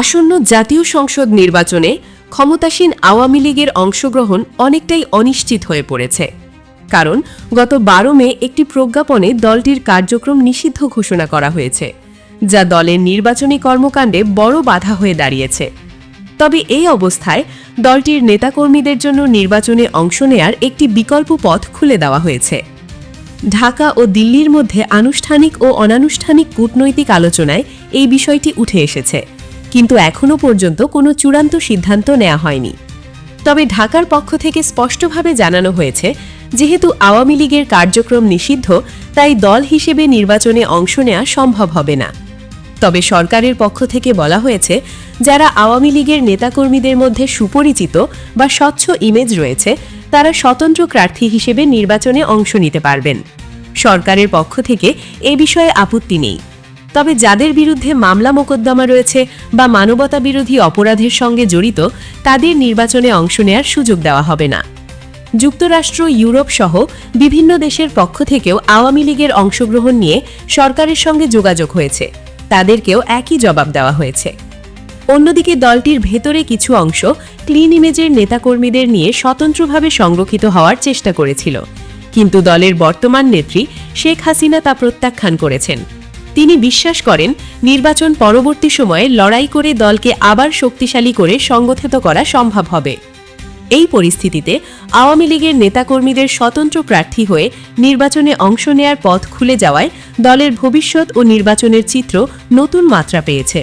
আসন্ন জাতীয় সংসদ নির্বাচনে ক্ষমতাসীন আওয়ামী লীগের অংশগ্রহণ অনেকটাই অনিশ্চিত হয়ে পড়েছে। কারণ গত বারো মে একটি প্রজ্ঞাপনে দলটির কার্যক্রম নিষিদ্ধ ঘোষণা করা হয়েছে, যা দলের নির্বাচনী কর্মকাণ্ডে বড় বাধা হয়ে দাঁড়িয়েছে। তবে এই অবস্থায় দলটির নেতাকর্মীদের জন্য নির্বাচনে অংশ নেয়ার একটি বিকল্প পথ খুলে দেওয়া হয়েছে। ঢাকা ও দিল্লির মধ্যে আনুষ্ঠানিক ও অনানুষ্ঠানিক কূটনৈতিক আলোচনায় এই বিষয়টি উঠে এসেছে। কিন্তু এখনও পর্যন্ত কোনো চূড়ান্ত সিদ্ধান্ত নেওয়া হয়নি। তবে ঢাকার পক্ষ থেকে স্পষ্টভাবে জানানো হয়েছে, যেহেতু আওয়ামী লীগের কার্যক্রম নিষিদ্ধ, তাই দল হিসেবে নির্বাচনে অংশ নেওয়া সম্ভব হবে না। তবে সরকারের পক্ষ থেকে বলা হয়েছে, যারা আওয়ামী লীগের নেতাকর্মীদের মধ্যে সুপরিচিত বা স্বচ্ছ ইমেজ রয়েছে, তারা স্বতন্ত্র প্রার্থী হিসেবে নির্বাচনে অংশ নিতে পারবেন। সরকারের পক্ষ থেকে এ বিষয়ে আপত্তি নেই। তবে যাদের বিরুদ্ধে মামলা মোকদ্দমা রয়েছে বা মানবতা বিরোধী অপরাধের সঙ্গে জড়িত, তাদের নির্বাচনে অংশ নেয়ার সুযোগ দেওয়া হবে না। যুক্তরাষ্ট্র, ইউরোপ সহ বিভিন্ন দেশের পক্ষ থেকেও আওয়ামী লীগের অংশগ্রহণ নিয়ে সরকারের সঙ্গে যোগাযোগ হয়েছে। তাদেরকেও একই জবাব দেওয়া হয়েছে। অন্যদিকে দলটির ভেতরে কিছু অংশ ক্লিন ইমেজের নেতাকর্মীদের নিয়ে স্বতন্ত্রভাবে সংরক্ষিত হওয়ার চেষ্টা করেছিল। কিন্তু দলের বর্তমান নেত্রী শেখ হাসিনা তা প্রত্যাখ্যান করেছেন। তিনি বিশ্বাস করেন, নির্বাচন পরবর্তী সময়ে লড়াই করে দলকে আবার শক্তিশালী করে সংগঠিত করা সম্ভব হবে। এই পরিস্থিতিতে আওয়ামী লীগের নেতাকর্মীদের স্বতন্ত্র প্রার্থী হয়ে নির্বাচনে অংশ নেয়ার পথ খুলে যাওয়ায় দলের ভবিষ্যৎ ও নির্বাচনের চিত্র নতুন মাত্রা পেয়েছে।